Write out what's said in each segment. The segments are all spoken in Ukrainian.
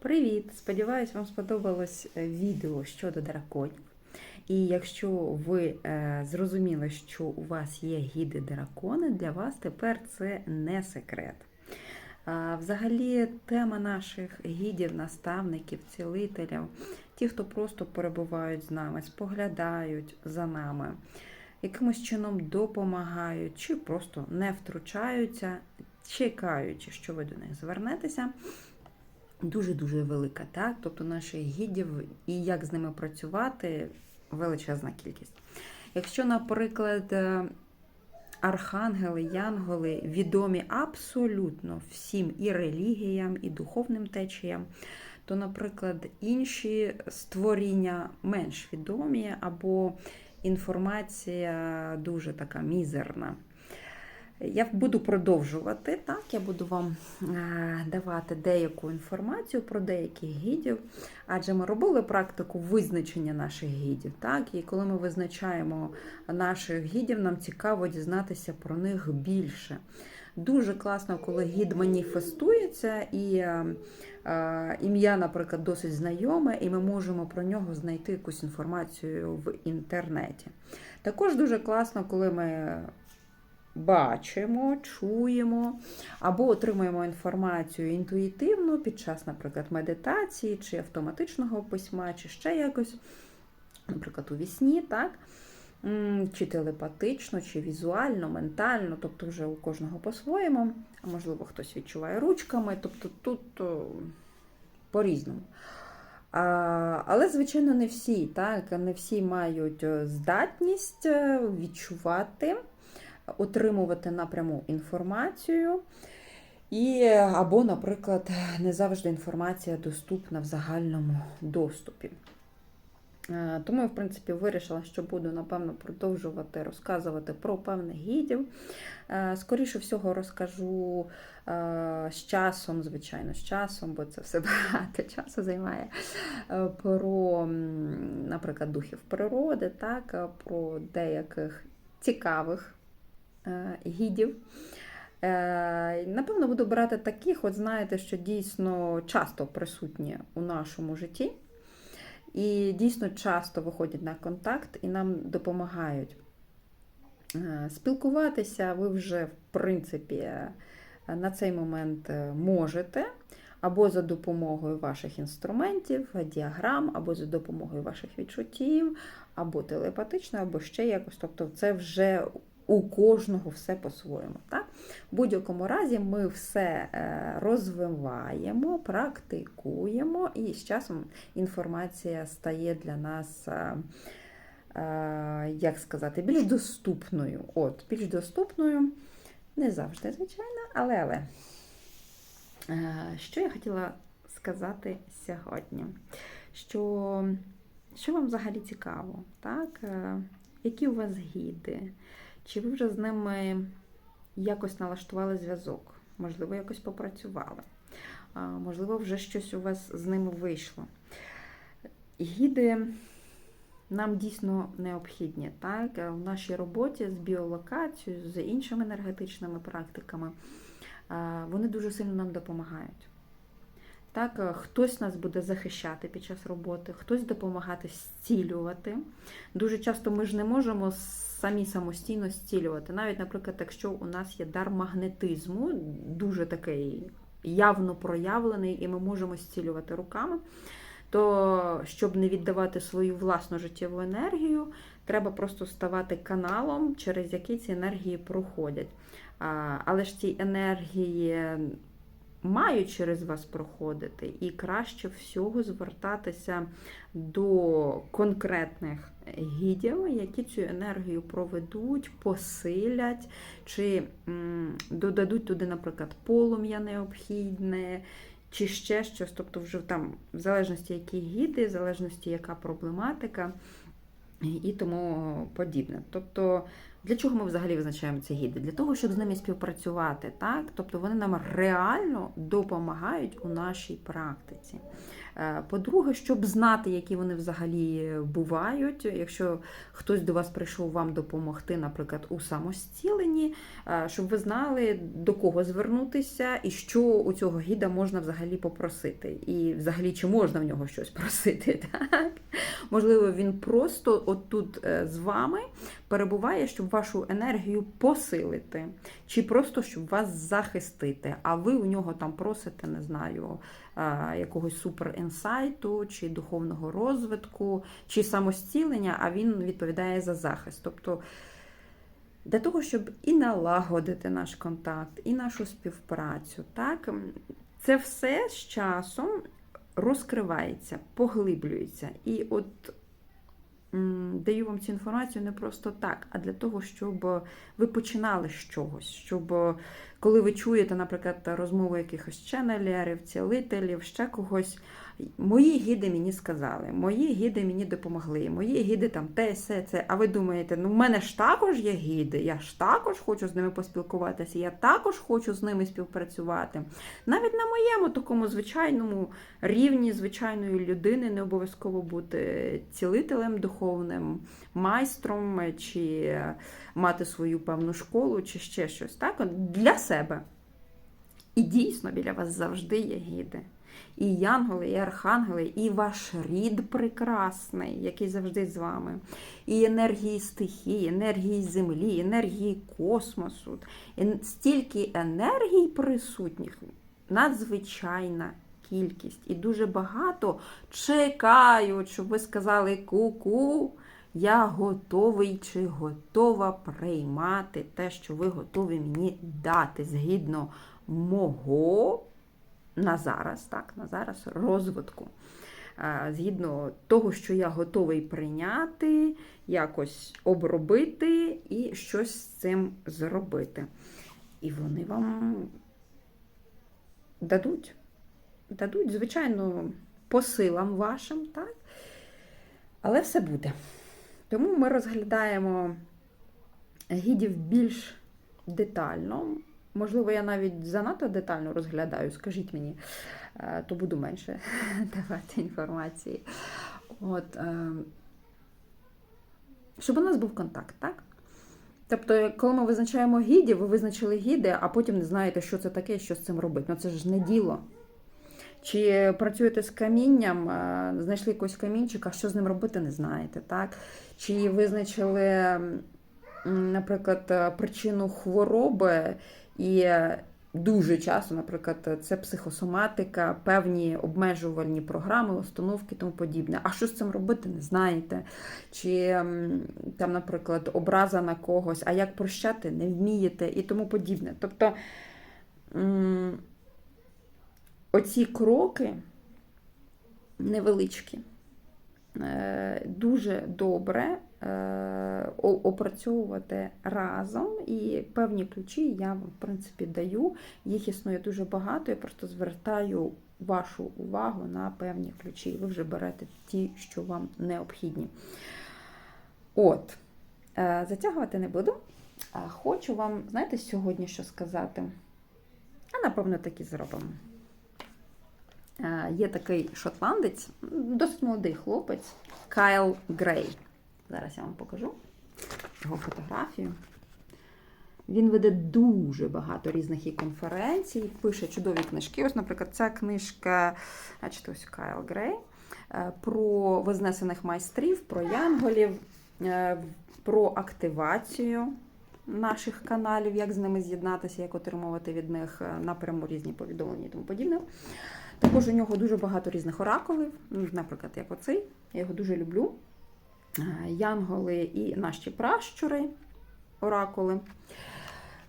Привіт! Сподіваюсь, вам сподобалось е, відео щодо драконів. І якщо ви е, зрозуміли, що у вас є гіди дракони, для вас тепер це не секрет. Взагалі, тема наших гідів, наставників, цілителів, ті, хто просто перебувають з нами, споглядають за нами, якимось чином допомагають, чи просто не втручаються, чекаючи, що ви до них звернетеся дуже-дуже велика, так? Тобто наших гідів і як з ними працювати величезна кількість. Якщо, наприклад, е, архангели, янголи відомі абсолютно всім і релігіям, і духовним течіям, то, наприклад, інші створіння менш відомі, або інформація дуже така мізерна. Я буду продовжувати, так, я буду вам е, давати деяку інформацію про деяких гідів, адже ми робили практику визначення наших гідів. Так, І коли ми визначаємо наших гідів, нам цікаво дізнатися про них більше. Дуже класно, коли гід маніфестується, і е, е, ім'я, наприклад, досить знайоме, і ми можемо про нього знайти якусь інформацію в інтернеті. Також дуже класно, коли ми бачимо, чуємо або отримуємо інформацію інтуїтивно під час, наприклад, медитації чи автоматичного письма, чи ще якось, наприклад, у вісні, так? Чи телепатично, чи візуально, ментально, тобто вже у кожного по-своєму, а можливо, хтось відчуває ручками, тобто тут по-різному. Але, звичайно, не всі, так, не всі мають е, здатність е, відчувати отримувати напряму інформацію. І, Або, наприклад, не завжди інформація доступна в загальному доступі. Е, Тому, я, в принципі, вирішила, що буду, напевно, продовжувати розказувати про певних гідів. Е, Скоріше всього, розкажу е, з часом, звичайно, з часом, бо це все багато часу займає. Про, наприклад, духів природи, так, про деяких цікавих гідів. Е, Напевно, буду брати таких, от знаєте, що дійсно часто присутні у нашому житті. І дійсно часто виходять на контакт і нам допомагають Е, спілкуватися. Ви вже, в принципі, е, на цей момент е, можете. Або за допомогою ваших інструментів, діаграм, або за допомогою ваших відчуттів, або телепатично, або ще якось. Тобто, це вже у кожного все по-своєму. Так? В будь-якому разі ми все е, розвиваємо, практикуємо, і з часом інформація стає для нас, е, е, як сказати, більш доступною. От, більш доступною, не завжди, звичайно, але але. Що я хотіла сказати сьогодні? Що, що вам взагалі цікаво? Так? Які у вас гіди? Чи ви вже з ними якось налаштували зв'язок? Можливо, якось попрацювали? Можливо, вже щось у вас з ними вийшло. Гіди нам дійсно необхідні. Так? В нашій роботі з біолокацією, з іншими енергетичними практиками, вони дуже сильно нам допомагають. Так, е, хтось нас буде захищати під час роботи, хтось допомагати зцілювати. Дуже часто ми ж не можемо самі самостійно зцілювати. Навіть, наприклад, якщо у нас є дар магнетизму, дуже такий явно проявлений, і ми можемо зцілювати руками, то щоб не віддавати свою власну життєву енергію, треба просто ставати каналом, через який ці енергії проходять. Але ж ці енергії мають через вас проходити, і краще всього звертатися до конкретних гідів, які цю енергію проведуть, посилять, чи додадуть туди, наприклад, полум'я необхідне. Чи ще щось, тобто вже там, в залежності, які гіди, в залежності, яка проблематика і тому подібне. Тобто Для чого ми взагалі визначаємо ці гіди? Для того, щоб з ними співпрацювати, так? Тобто вони нам реально допомагають у нашій практиці. Е, По-друге, щоб знати, які вони взагалі бувають. Якщо хтось до вас прийшов вам допомогти, наприклад, у самостіленні, е, щоб ви знали, до кого звернутися і що у цього гіда можна взагалі попросити. І взагалі, чи можна в нього щось просити. Так? Можливо, він просто отут е, з вами перебуває, щоб вашу енергію посилити, чи просто щоб вас захистити, а ви у нього там просите, не знаю, е, якогось суперінсайту, чи духовного розвитку, чи самостілення, а він відповідає за захист. Тобто для того, щоб і налагодити наш контакт, і нашу співпрацю, так, це все з часом розкривається, поглиблюється. І от даю вам цю інформацію не просто так, а для того, щоб ви починали з чогось. Щоб е, коли ви чуєте, наприклад, розмови якихось ченелерів, цілителів, ще когось. Мої гіди мені сказали, мої гіди мені допомогли, мої гіди там те, все, це. А ви думаєте, ну в мене ж також є гіди, я ж також хочу з ними поспілкуватися, я також хочу з ними співпрацювати. Навіть на моєму такому звичайному рівні звичайної людини не обов'язково бути цілителем духовним, майстром чи мати свою певну школу, чи ще щось. Так? Для себе. І дійсно біля вас завжди є гіди. І янголи, і архангели, і ваш рід прекрасний, який завжди з вами, і енергії стихії, енергії землі, енергії космосу. Стільки енергій присутніх, надзвичайна кількість. І дуже багато чекають, щоб ви сказали ку-ку. Я готовий чи готова приймати те, що ви готові мені дати згідно мого на зараз, так, на зараз розвитку. Згідно того, що я готовий прийняти, якось обробити і щось з цим зробити. І вони вам дадуть, дадуть, звичайно, по силам вашим, так? Але все буде. Тому ми розглядаємо гідів більш детально. Можливо, я навіть занадто детально розглядаю, скажіть мені, е, то буду менше давати інформації. От, е, Щоб у нас був контакт, так? Тобто, коли ми визначаємо гідів, ви визначили гіди, а потім не знаєте, що це таке, що з цим робити. Ну це ж не діло. Чи працюєте з камінням, е, знайшли якогось камінчика, що з ним робити, не знаєте. так? Чи визначили, наприклад, причину хвороби, і дуже часто, наприклад, це психосоматика, певні обмежувальні програми, установки тому подібне. А що з цим робити, не знаєте. Чи там, наприклад, образа на когось, а як прощати, не вмієте і тому подібне. Тобто оці кроки невеличкі, е, дуже добре е, опрацьовувати разом, і певні ключі я вам, в принципі, даю. Їх існує дуже багато, я просто звертаю вашу увагу на певні ключі. і Ви вже берете ті, що вам необхідні. От, е, затягувати не буду. Хочу вам, знаєте, сьогодні що сказати? А напевно, так і зробимо. Є такий шотландець, досить молодий хлопець Кайл Грей. Зараз я вам покажу його фотографію. Він веде дуже багато різних і конференцій, пише чудові книжки. Ось, наприклад, ця книжка, значить, ось Кайл Грей, про вознесених майстрів, про янголів, е, про активацію наших каналів, як з ними з'єднатися, як отримувати від них е, напряму різні повідомлення і тому подібне. Також у нього дуже багато різних оракулів, наприклад, як оцей. Я його дуже люблю. Е, янголи і наші пращури, оракули.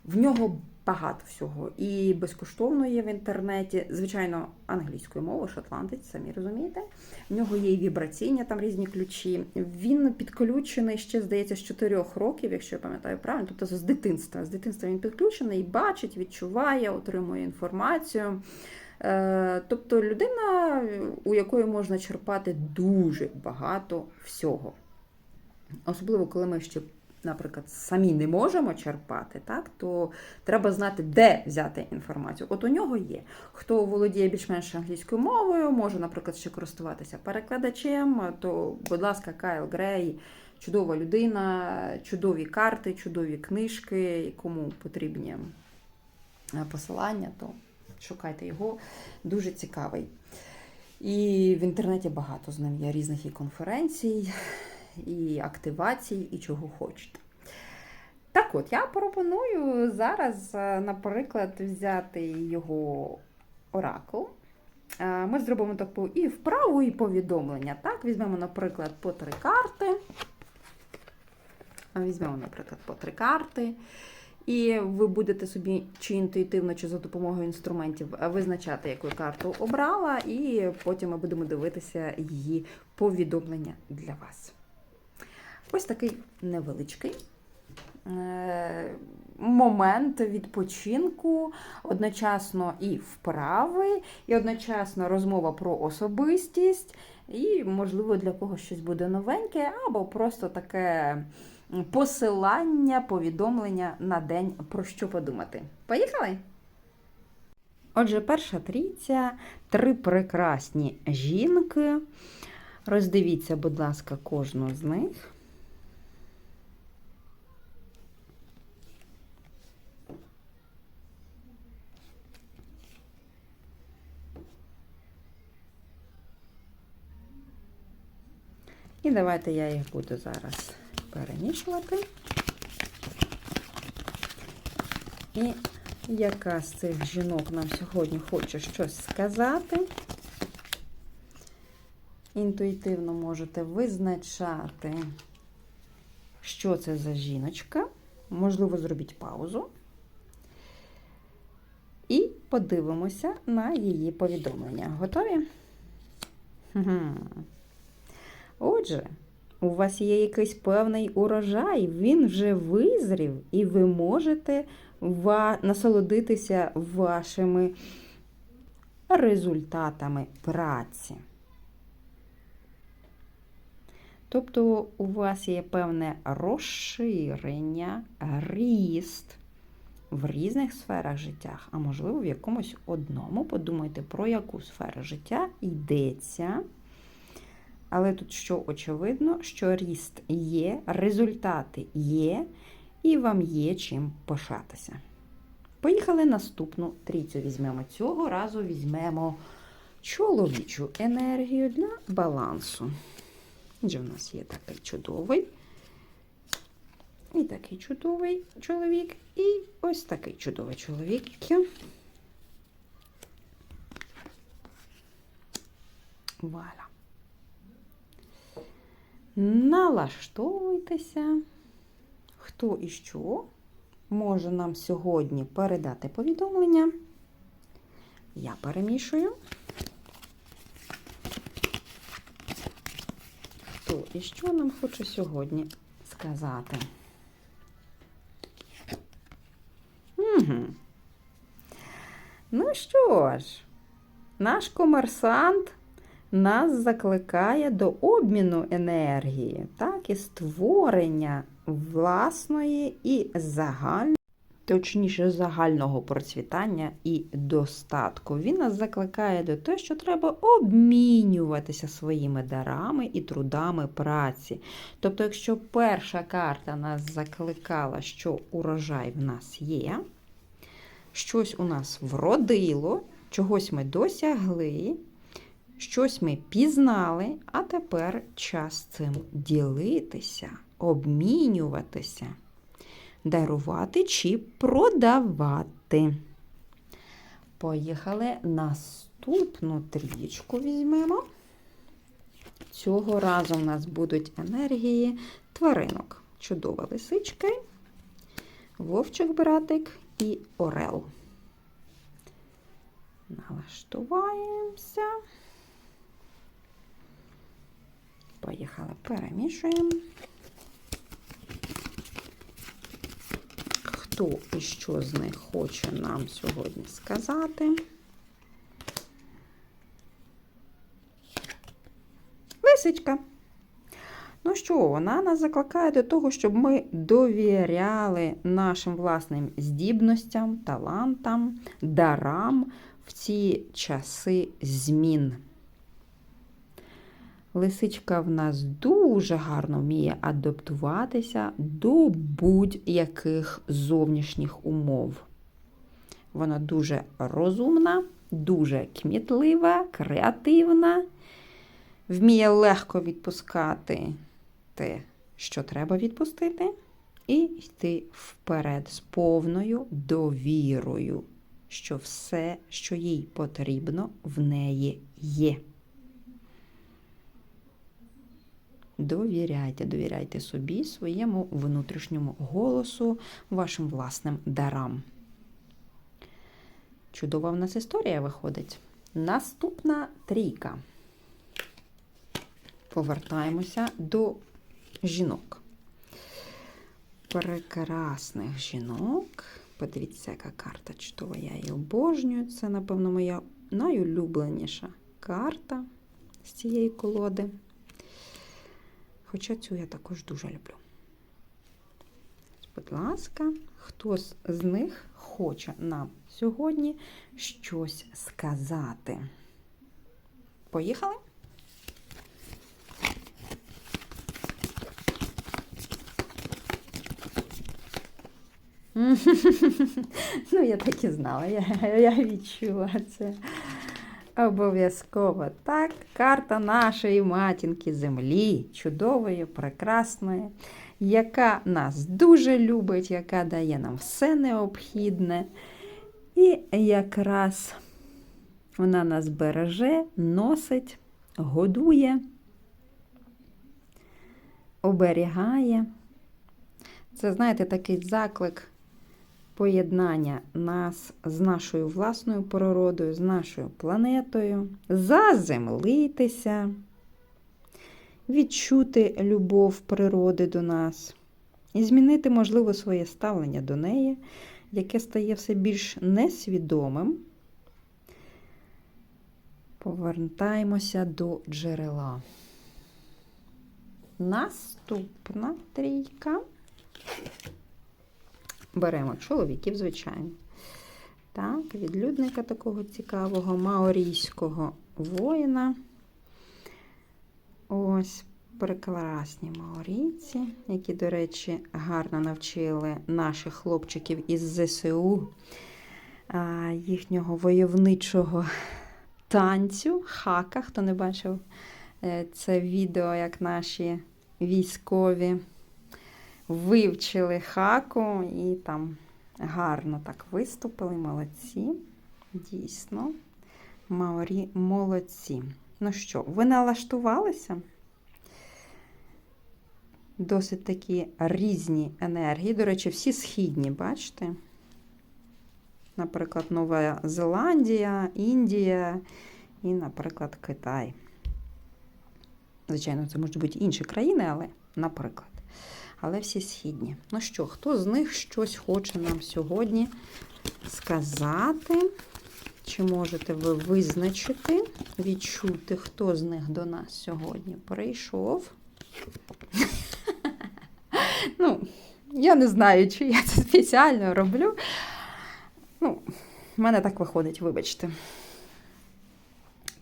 В нього багато всього. І безкоштовно є в інтернеті. Звичайно, англійською мовою, шотландець, самі розумієте. В нього є і вібраційні там різні ключі. Він підключений ще, здається, з 4 років, якщо я пам'ятаю правильно, тобто з дитинства. З дитинства він підключений, бачить, відчуває, отримує інформацію. Е, тобто людина, у якої можна черпати дуже багато всього. Особливо, коли ми ще наприклад, самі не можемо черпати, так, то треба знати, де взяти інформацію. От у нього є. Хто володіє більш-менш англійською мовою, може, наприклад, ще користуватися перекладачем, то, будь ласка, Кайл Грей, чудова людина, чудові карти, чудові книжки, кому потрібні е, посилання, то шукайте його. Дуже цікавий. І в інтернеті багато з ним є різних і конференцій, і активацій, і чого хочете. Так от, я пропоную зараз, е, наприклад, взяти його оракул. Е, Ми зробимо таку і вправу, і повідомлення. Так, візьмемо, наприклад, по три карти. Візьмемо, наприклад, по три карти. І ви будете собі чи інтуїтивно, чи за допомогою інструментів визначати, яку карту обрала, і потім ми будемо дивитися її повідомлення для вас. Ось такий невеличкий е, момент відпочинку, одночасно і вправи, і одночасно розмова про особистість, і, можливо, для когось щось буде новеньке, або просто таке посилання, повідомлення на день про що подумати. Поїхали? Отже, перша трійця, три прекрасні жінки. Роздивіться, будь ласка, кожну з них. І давайте я їх буду зараз перемішувати. І яка з цих жінок нам сьогодні хоче щось сказати? Інтуїтивно можете визначати, що це за жіночка. Можливо, зробіть паузу. І подивимося на її повідомлення. Готові? Отже, у вас є якийсь певний урожай, він вже визрів, і ви можете насолодитися вашими результатами праці. Тобто у вас є певне розширення, ріст в різних сферах життя, а можливо, в якомусь одному. Подумайте, про яку сферу життя йдеться. Але тут що очевидно, що ріст є, результати є, і вам є чим пишатися. Поїхали наступну трійцю візьмемо. Цього разу візьмемо чоловічу енергію для балансу. Отже, у нас є такий чудовий, і такий чудовий чоловік, і ось такий чудовий чоловік. Вуаля. Налаштовуйтеся, хто і що може нам сьогодні передати повідомлення. Я перемішую. Хто і що нам хоче сьогодні сказати? Угу. Ну що ж, наш комерсант нас закликає до обміну енергії, так, і створення власної і загальної, точніше, загального процвітання і достатку. Він нас закликає до того, що треба обмінюватися своїми дарами і трудами праці. Тобто, якщо перша карта нас закликала, що урожай в нас є, щось у нас вродило, чогось ми досягли. Щось ми пізнали, а тепер час цим ділитися, обмінюватися, дарувати чи продавати. Поїхали наступну трічку візьмемо. Цього разу в нас будуть енергії тваринок. Чудова лисичка, вовчик-братик і орел. Налаштуваємося. Поїхали, перемішуємо. Хто і що з них хоче нам сьогодні сказати? Лисичка. Ну що, вона нас закликає до того, щоб ми довіряли нашим власним здібностям, талантам, дарам в ці часи змін. Лисичка в нас дуже гарно вміє адаптуватися до будь-яких зовнішніх умов. Вона дуже розумна, дуже кмітлива, креативна, вміє легко відпускати те, що треба відпустити, і йти вперед з повною довірою, що все, що їй потрібно, в неї є. Довіряйте, довіряйте собі, своєму внутрішньому голосу, вашим власним дарам. Чудова в нас історія виходить. Наступна трійка. Повертаємося до жінок. Прекрасних жінок. Подивіться, яка карта чудова. Я її обожнюю. Це, напевно, моя найулюбленіша карта з цієї колоди. Хоча цю я також дуже люблю. Будь ласка, хто з них хоче нам сьогодні щось сказати? Поїхали? Ну, я так і знала, я, я відчула це. Обов'язково так, карта нашої матінки землі, чудової, прекрасної, яка нас дуже любить, яка дає нам все необхідне. І якраз вона нас береже, носить, годує, оберігає. Це, знаєте, такий заклик поєднання нас з нашою власною природою, з нашою планетою, заземлитися, відчути любов природи до нас і змінити, можливо, своє ставлення до неї, яке стає все більш несвідомим. Повертаємося до джерела. Наступна трійка. Беремо чоловіків, звичайно. Так, відлюдника такого цікавого, маорійського воїна. Ось прекрасні маорійці, які, до речі, гарно навчили наших хлопчиків із ЗСУ їхнього войовничого танцю, хака. Хто не бачив е, це відео, як наші військові вивчили хаку і там гарно так виступили. Молодці. Дійсно, маорі молодці. Ну що, ви налаштувалися? Досить такі різні енергії. До речі, всі східні, бачите? Наприклад, Нова Зеландія, Індія і, наприклад, Китай. Звичайно, це можуть бути інші країни, але, наприклад але всі східні. Ну що, хто з них щось хоче нам сьогодні сказати? Чи можете ви визначити, відчути, хто з них до нас сьогодні прийшов? Ну, я не знаю, чи я це спеціально роблю. Ну, в мене так виходить, вибачте.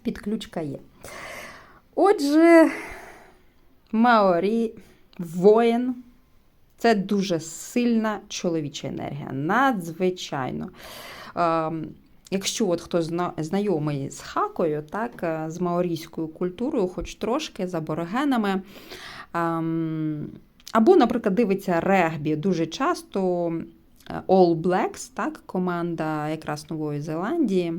Підключка є. Отже, Маорі, воїн, це дуже сильна чоловіча енергія. Надзвичайно. Ем, якщо от хтось знайомий з хакою, так, е, з маорійською культурою, хоч трошки з аборигенами, ем, або, наприклад, дивиться регбі дуже часто е, All Blacks, так, команда якраз Нової Зеландії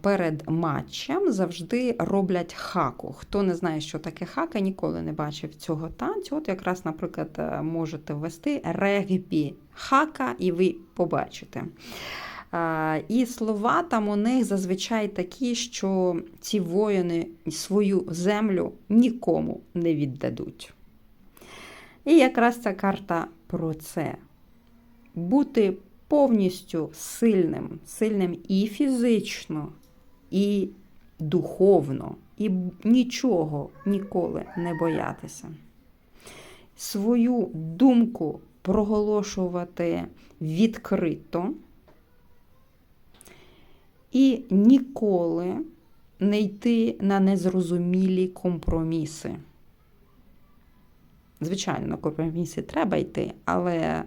перед матчем завжди роблять хаку. Хто не знає, що таке хака, ніколи не бачив цього танцю. От якраз, наприклад, е, можете ввести регбі хака, і ви побачите. І слова там у них зазвичай такі, що ці воїни свою землю нікому не віддадуть. І якраз ця карта про це. Бути повністю сильним, сильним і фізично, і духовно, і нічого ніколи не боятися. Свою думку проголошувати відкрито і ніколи не йти на незрозумілі компроміси. Звичайно, компроміси треба йти, але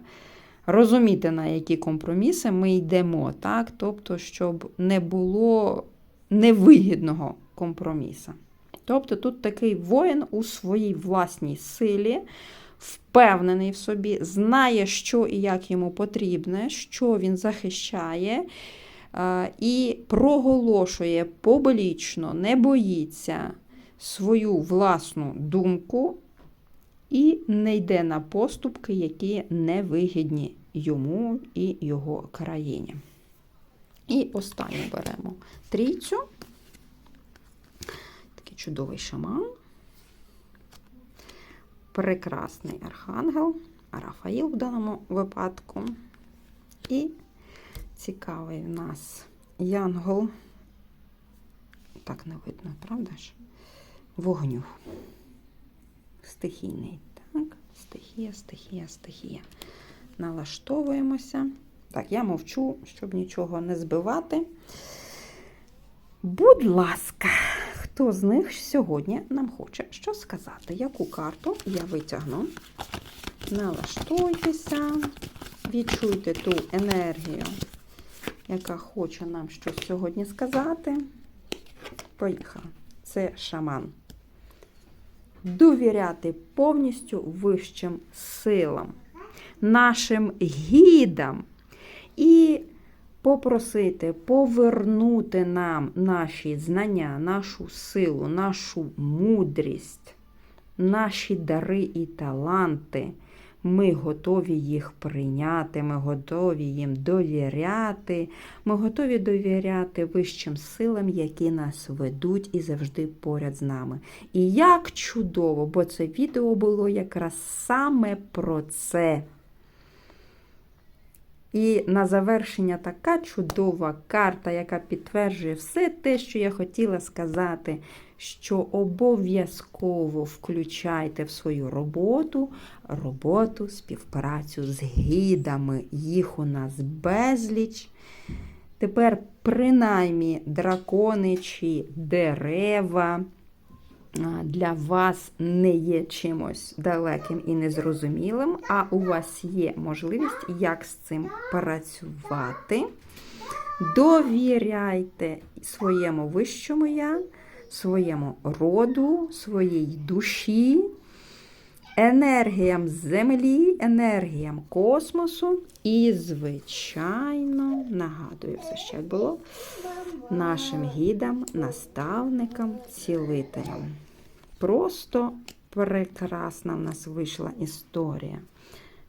розуміти, на які компроміси ми йдемо, так? тобто, щоб не було невигідного компроміса. Тобто тут такий воїн у своїй власній силі, впевнений в собі, знає, що і як йому потрібне, що він захищає, е, і проголошує публічно, не боїться свою власну думку і не йде на поступки, які невигідні йому і його країні. І останню беремо трійцю. Такий чудовий шаман. Прекрасний архангел, Рафаїл в даному випадку. І цікавий в нас янгол. Так не видно, правда ж? Вогню. Стихійний. Так, стихія, стихія, стихія. Налаштовуємося. Так, я мовчу, щоб нічого не збивати. Будь ласка, хто з них сьогодні нам хоче що сказати? Яку карту я витягну? Налаштуйтеся, відчуйте ту енергію, яка хоче нам щось сьогодні сказати. Поїхали. Це шаман. Довіряти повністю вищим силам, нашим гідам і попросити повернути нам наші знання, нашу силу, нашу мудрість, наші дари і таланти. Ми готові їх прийняти, ми готові їм довіряти, ми готові довіряти вищим силам, які нас ведуть і завжди поряд з нами. І як чудово, бо це відео було якраз саме про це. І на завершення така чудова карта, яка підтверджує все те, що я хотіла сказати, що обов'язково включайте в свою роботу роботу, співпрацю з гідами. Їх у нас безліч. Тепер, принаймні, дракони чи дерева для вас не є чимось далеким і незрозумілим, а у вас є можливість, як з цим працювати. Довіряйте своєму вищому я, своєму роду, своїй душі, енергіям землі, енергіям космосу. І, звичайно, нагадую, все ще як було, нашим гідам, наставникам, цілителям. Просто прекрасна в нас вийшла історія.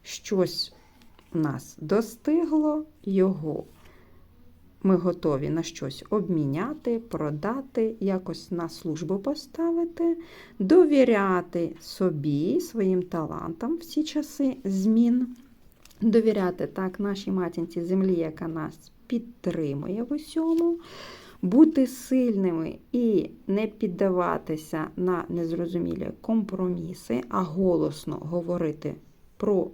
Щось нас достигло, його ми готові на щось обміняти, продати, якось на службу поставити, довіряти собі, своїм талантам в ці часи змін, довіряти так нашій матінці землі, яка нас підтримує в усьому, бути сильними і не піддаватися на незрозумілі компроміси, а голосно говорити про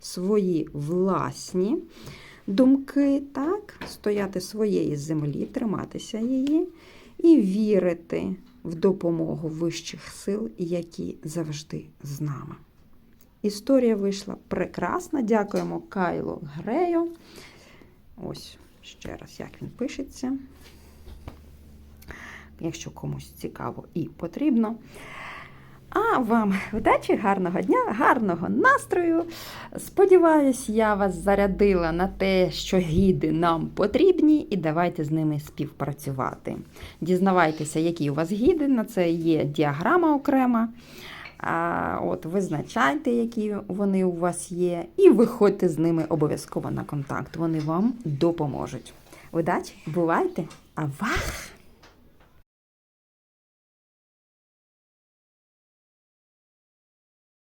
свої власні думки, так, стояти своєї землі, триматися її і вірити в допомогу вищих сил, які завжди з нами. Історія вийшла прекрасна. Дякуємо Кайло Грею. Ось ще раз, як він пишеться. Якщо комусь цікаво і потрібно. А вам вдачі, гарного дня, гарного настрою. Сподіваюсь, я вас зарядила на те, що гіди нам потрібні, і давайте з ними співпрацювати. Дізнавайтеся, які у вас гіди, на це є діаграма окрема. А, от Визначайте, які вони у вас є, і виходьте з ними обов'язково на контакт. Вони вам допоможуть. Удачі, бувайте! А вах!